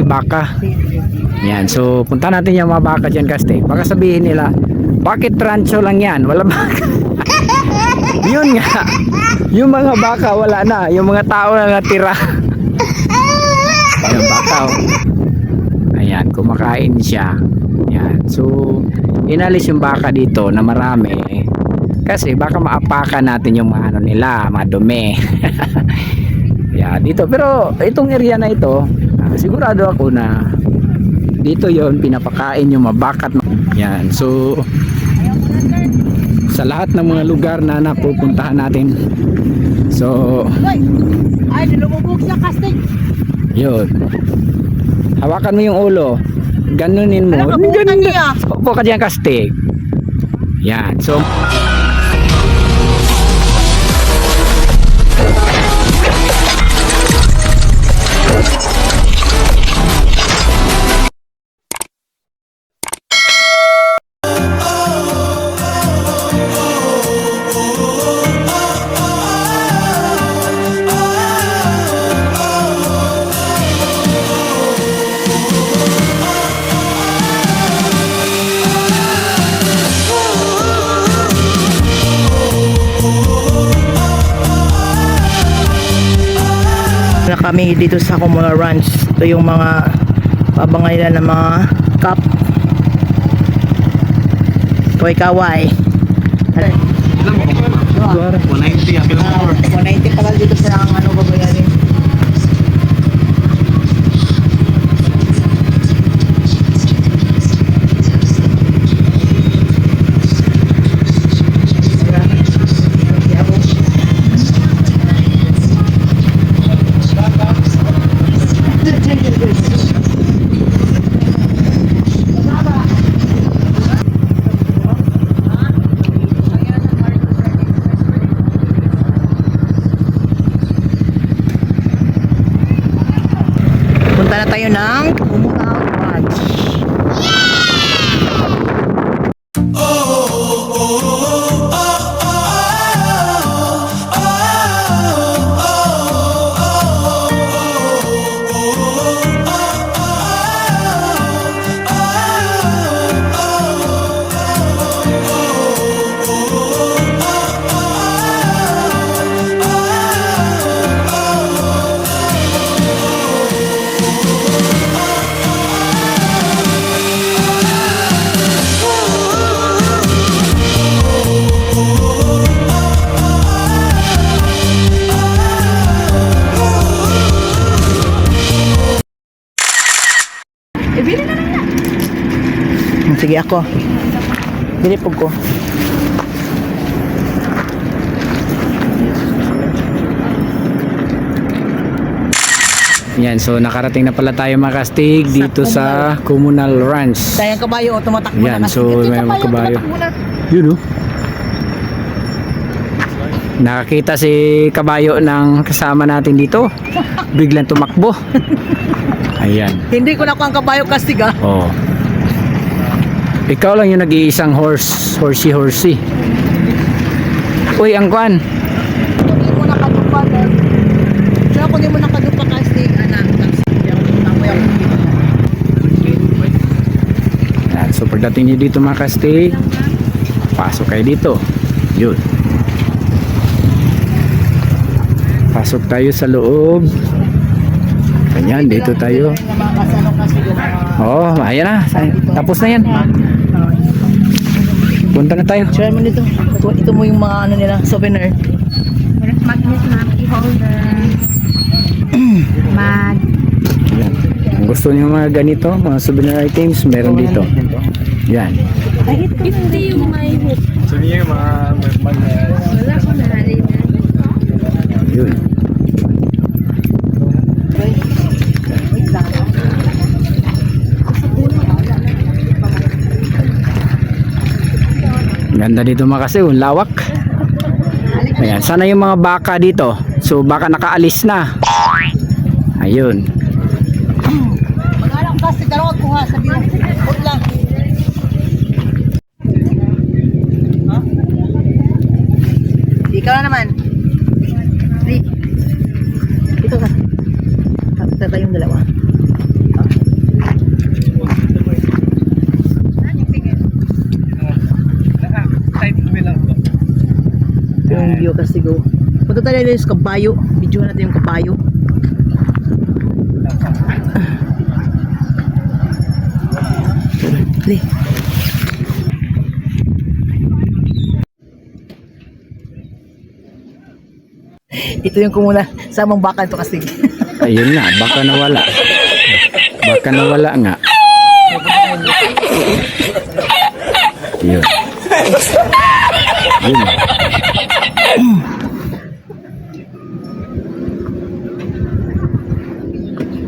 hindi baka. Yan, so punta natin yung mga baka dyan Kastig. Baka sabihin nila, bakit rancho lang yan? Wala baka. Yun nga. Yung mga baka wala na. Yung mga tao na natira. Ayan, baka oh. Ayan, kumakain siya. Yan. So, inalis yung baka dito na marami. Kasi baka maapakan natin yung mga ano nila, madumi. Yan, dito. Pero itong area na ito, ah, sigurado ako na dito yon pinapakain yung mabakat. Yan. So, sa lahat ng mga lugar na napupuntahan natin. So, Ay, nilumubog sa kastig. yun. Hawakan mo yung ulo. Ganunin mo. Ganun- ka dyan, kastig. Yan. So, na dito sa Comuna Ranch. Ito yung mga pabangan nila ng mga cup. Toy kawai. 190 ang kilometer. 190 pa lang dito sa ang ano babayarin. Punta na tayo ng ako. Dilipog ko. yan. So, nakarating na pala tayo mga kastig dito sa Communal Ranch. Kaya ang kabayo, o, tumatakbo Yan, na kasi. so may mga kabayo. Yun oh. Nakakita si kabayo ng kasama natin dito. Biglang tumakbo. Ayan. Hindi ko na ang kabayo kastig ah. Oh. Ikaw lang yung nag-iisang horse, horsey horsey. Uy, ang kwan. Kunin mo na kadupa na. Siya kunin mo na kadupa. Anak, ko dito. Yan, so pagdating niyo dito mga kastig, pasok kayo dito. Yun. Pasok tayo sa loob. Ganyan, dito tayo. Oh, ayan na. Tapos na yan. Punta na tayo. Share mo dito. Ito, ito mo yung mga ano nila, souvenir. magnet na key holder mag Yan. Kung gusto niyo mga ganito, mga souvenir items, meron dito. Yan. hindi yung may hook So niya mga wala ko na rin Yun. Ganda dito mga kasi, ang lawak. Ayan, sana yung mga baka dito. So baka nakaalis na. Ayun. Mag-alang kastig, pero wag kuha. Sabi mo, huwag lang. Ha? Ikaw na naman. Di. Ito ka. Ito tayong dalawa. Side view lang po. View kasi go. Punta tayo dito sa kabayo. Video natin yung kabayo. Dali. Ito yung kumuna. Samang baka ito kasi. Ayun na, baka nawala. Baka nawala nga. Yun. Yun.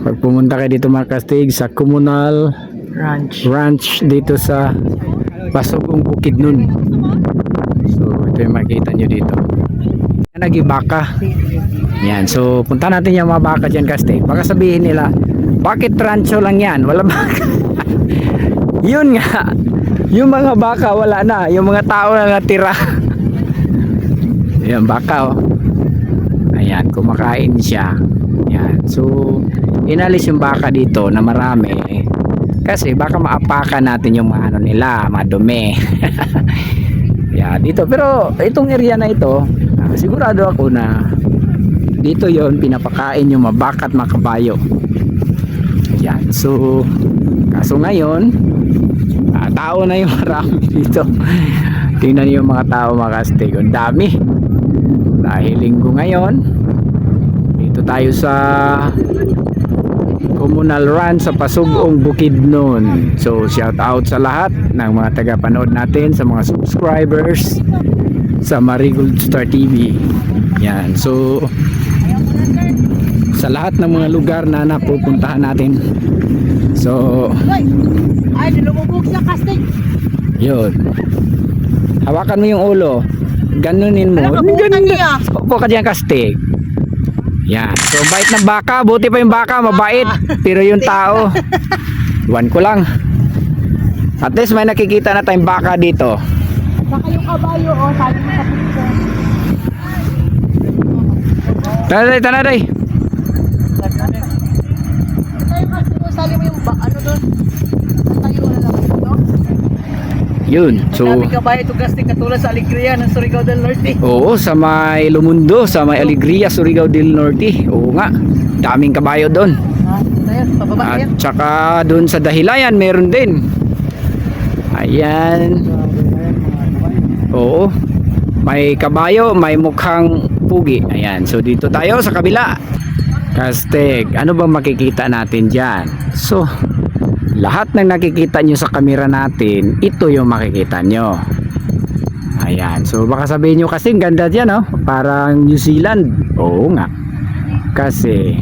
Pag pumunta kayo dito mga kastig sa communal Ranch. ranch dito sa Pasugong Bukid nun. So ito yung makita nyo dito. Nagibaka. Yan. So, punta natin yung mga baka dyan kasi. Baka sabihin nila, bakit rancho lang yan? Wala baka. Yun nga. Yung mga baka wala na. Yung mga tao na natira. Yan, baka oh. Ayan, kumakain siya. Yan. So, inalis yung baka dito na marami. Kasi baka maapakan natin yung mga ano nila, madumi. yeah, dito. Pero itong area na ito, sigurado ako na dito yon pinapakain yung mabakat makabayo yan so kaso ngayon ah, tao na yung marami dito tingnan niyo yung mga tao mga kastig ang dami dahil linggo ngayon dito tayo sa communal run sa Pasugong Bukidnon so shout out sa lahat ng mga tagapanood natin sa mga subscribers sa Marigold Star TV yan. So sa lahat ng mga lugar na napupuntahan natin. So Ay! Nilumubog sa kastig. yun. Hawakan mo yung ulo. Ganunin mo. Niya. upo ka dyan kastig yan. So bait ng baka. Buti pa yung baka mabait. Pero yung tao iwan ko lang. At least may nakikita na tayong baka dito. Saka yung kabayo, oh, sabi mo sa picture. tanaday tanaday Tayo mo, sali mo yung ba, ano doon? Tayo na lang dito. Yun so Dami kabayo ito kastig katulad sa Alegria ng Surigao del Norte. Oo, sa may Lumundo, sa may Alegria, Surigao del Norte. Oo nga, daming kabayo doon. Pababa At saka doon sa Dahilayan, meron din. Ayan. Oo. May kabayo, may mukhang pugi. Ayan, so dito tayo sa kabila. Kastek, ano bang makikita natin dyan? So, lahat ng nakikita nyo sa kamera natin, ito yung makikita nyo. Ayan. So baka sabihin nyo kasi ganda dyan oh. Parang New Zealand. Oo nga. Kasi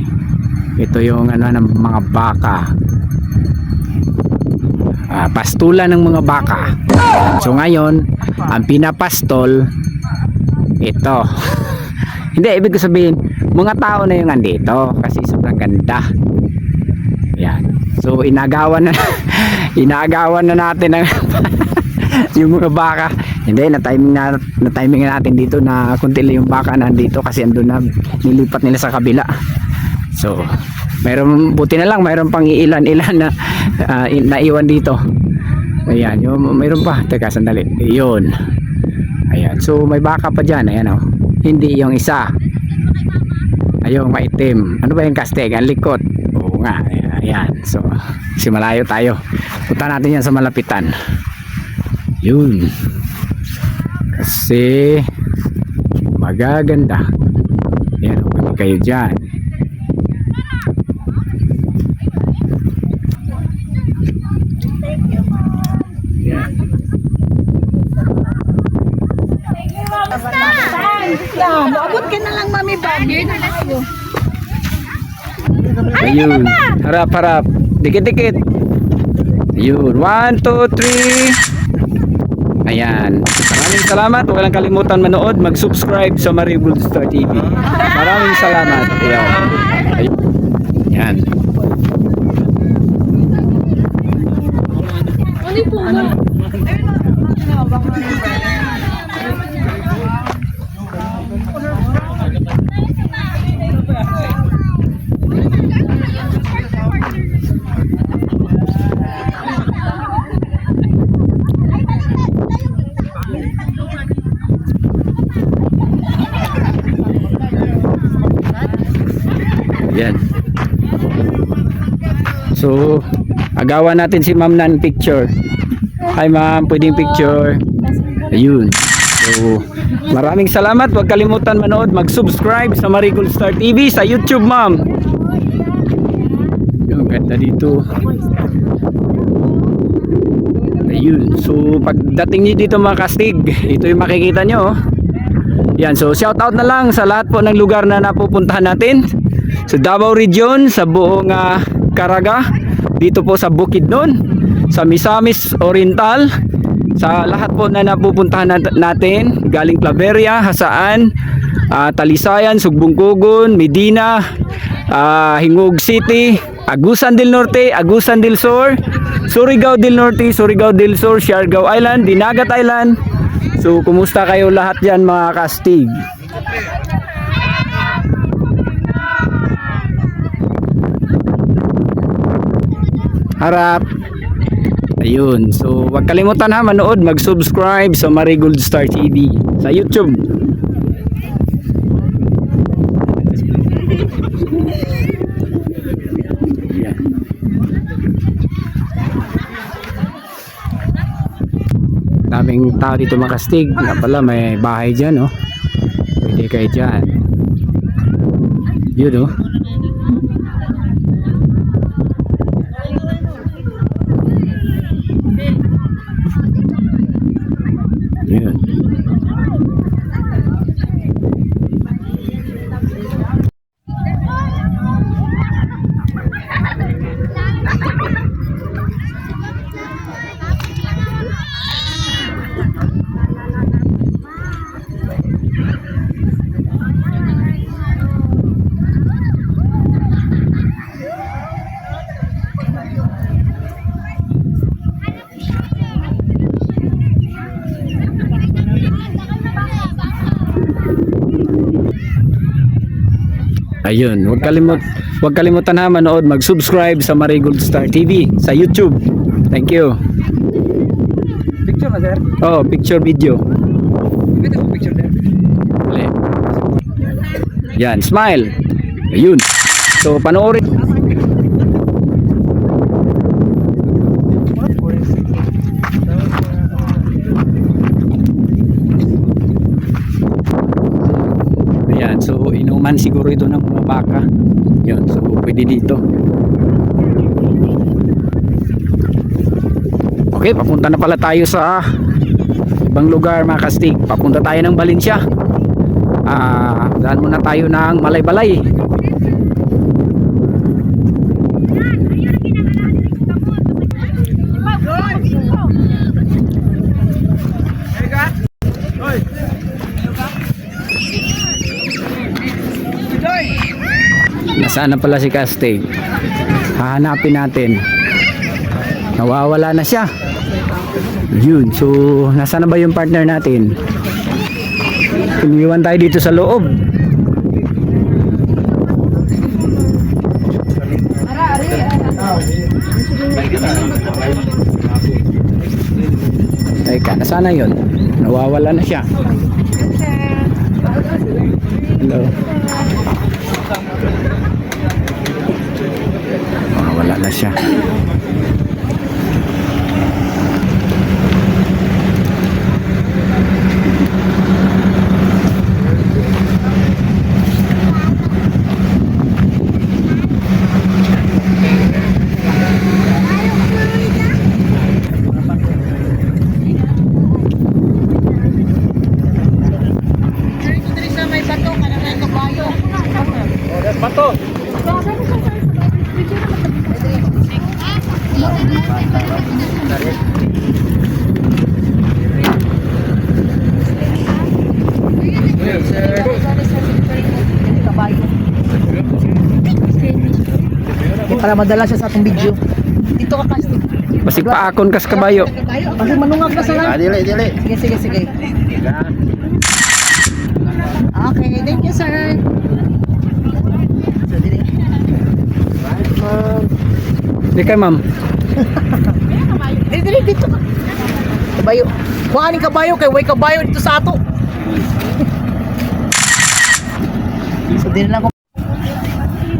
ito yung ano ng mga baka. Ah, pastulan ng mga baka. So ngayon, ang pinapastol ito. Hindi, ibig sabihin, mga tao na yung andito kasi sobrang ganda. So inagawan na inagawan na natin ang yung mga baka. Hindi, na-timing na, na-timing natin dito na kunti lang yung baka nandito kasi andun na nilipat nila sa kabila. So, mayroon buti na lang mayroon pang iilan-ilan na in- naiwan dito. Ayan, yung mayroon pa. Teka, sandali. Yun. Ayan. So, may baka pa dyan. Ayan oh. Hindi yung isa. Ayong maitim. Ano ba yung kastig? Ang likot. Oo nga. Ayan. So, si malayo tayo. Punta natin yan sa malapitan. Yun. Kasi magaganda. Ayan, kami kayo dyan. Yeah, maabot ka na lang, Mami Bag. Ayun. Harap, Dikit-dikit. Yun. One, two, three. Ayan. Maraming salamat. Huwag lang kalimutan manood. Mag-subscribe sa Maribel Star TV. Maraming salamat. Ayan. Ayan. Ano po? Ano po? Yan. So, agawan natin si ma'am ng picture. Hi ma'am, pwedeng picture. Ayun. So, maraming salamat. Huwag kalimutan manood, mag-subscribe sa Marigold Star TV sa YouTube, ma'am. Yung ganda dito. Ayun. So, pagdating niyo dito mga kastig, ito yung makikita nyo. oh. Yan. So, shout out na lang sa lahat po ng lugar na napupuntahan natin. Sa Davao Region, sa buong ah, Caraga, dito po sa Bukidnon, sa Misamis Oriental, sa lahat po na napupuntahan nat- natin, galing Claveria, Hasaan, ah, Talisayan, Sugbungkugon, Medina, ah, Hingog City, Agusan del Norte, Agusan del Sur, Surigao del Norte, Surigao del Sur, Siargao Island, Dinagat Island. So, kumusta kayo lahat dyan mga kastig? Harap. Ayun. So, wag kalimutan ha manood, mag-subscribe sa Marigold Star TV sa YouTube. Daming tao dito makastig. Nga pala may bahay dyan, oh. Pwede kayo dyan. Yun, oh. Yun. Ayun, huwag kalimut huwag kalimutan ha manood, mag-subscribe sa Marigold Star TV sa YouTube. Thank you. Picture na, sir. Oh, picture video. Pwede ko picture, sir. Yan, smile. Ayun. So, panoorin. Ayan, inuman siguro ito ng mga baka. Yun, so pwede dito. Okay, papunta na pala tayo sa ibang lugar mga kastig. Papunta tayo ng Valencia. Ah, daan muna tayo ng Malay-Balay. Nasaan na pala si Castig? Hahanapin natin. Nawawala na siya. Yun. So, nasaan na ba yung partner natin? Iniwan tayo dito sa loob. Teka, nasaan na yun? Nawawala na siya. Hello. Nawawala na siya. Dito sa may bato, kanang may kabayo. Bato. Para madala siya sa atong video. Dito ka kasi. Basig paakon kas kabayo. Kasi manungag ka sa lang. dili, dili. Sige, sige, sige. Okay, thank you, sir. So, dili. Di kay ma'am. Dito ka. Kabayo. Kuha ni kabayo, kay way kabayo dito sa ato. so, dili lang ko.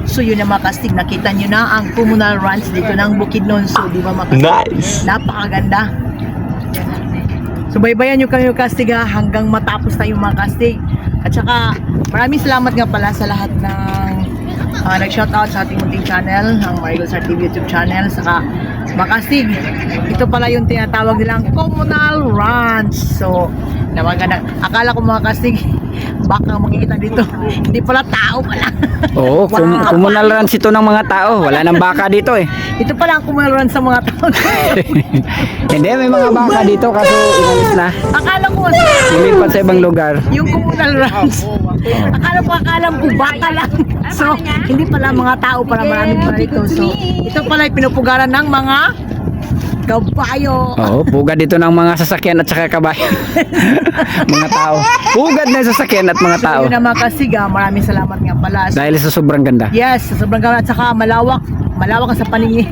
So yun na mga kastig, nakita nyo na ang communal ranch dito ng Bukidnon. So di ba mga kastig? Nice. Napakaganda. So baybayan nyo kayo kastig ha, hanggang matapos tayo mga kastig. At saka maraming salamat nga pala sa lahat ng uh, nag-shoutout sa ating munting channel, ang Marigol TV YouTube channel. Saka mga kastig, ito pala yung tinatawag nilang communal ranch. So, na maganda. Akala ko mga kastig, baka makikita dito. Hindi pala tao pala. Oo, kum- Wow. communal runs ito ng mga tao. Wala nang baka dito eh. ito pala ang communal sa mga tao. Hindi, may mga baka dito kaso inalis na. Akala ko Lumipat sa ibang lugar. yung communal ranch. Akala ko, akala ko baka lang. So, hindi pala mga tao pala maraming pala ito. So, ito pala ay pinupugaran ng mga kabayo. Oo, pugad dito ng mga sasakyan at saka kabayo. mga tao. Pugad na sasakyan at mga tao. So, yun naman kasi ga, maraming salamat nga pala. So, Dahil sa sobrang ganda. yes, sa sobrang gawin at saka malawak. Malawak sa paningin.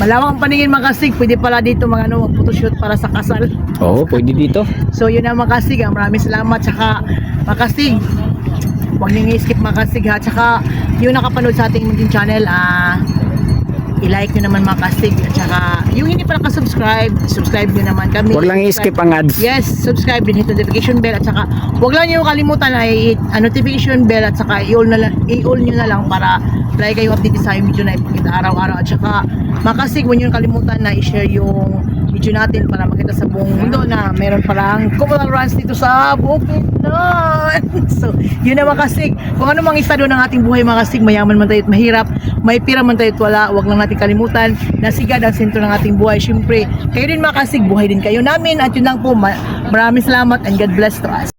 malawak ang paningin mga kasig. Pwede pala dito mga ano, photoshoot para sa kasal. Oo, pwede dito. So yun ang mga kasig. ah. Maraming salamat. Tsaka mga kasig. Huwag niyo i-skip mga kasig ha. Tsaka yung nakapanood sa ating munting channel, ah, i-like nyo naman mga kasig. At saka yung hindi pa nakasubscribe, subscribe nyo naman kami. Huwag lang i-skip ang ads. Yes, subscribe din hit notification bell at saka huwag lang niyo kalimutan na i-hit ah, notification bell at saka i-all na lang i-all niyo na lang para lagi kayo update sa yung video na ipakita araw-araw at saka makasig huwag niyo kalimutan na i-share yung video natin para makita sa buong mundo na meron palang communal runs dito sa Bukidnon. so, yun na makasig. Kung ano mang estado ng ating buhay makasig, mayaman man tayo at mahirap, may pira man tayo at wala, huwag lang natin kalimutan na sigad ang sentro ng ating buhay. Siyempre, kayo din makasig, buhay din kayo namin at yun lang po. Ma- Maraming salamat and God bless to us.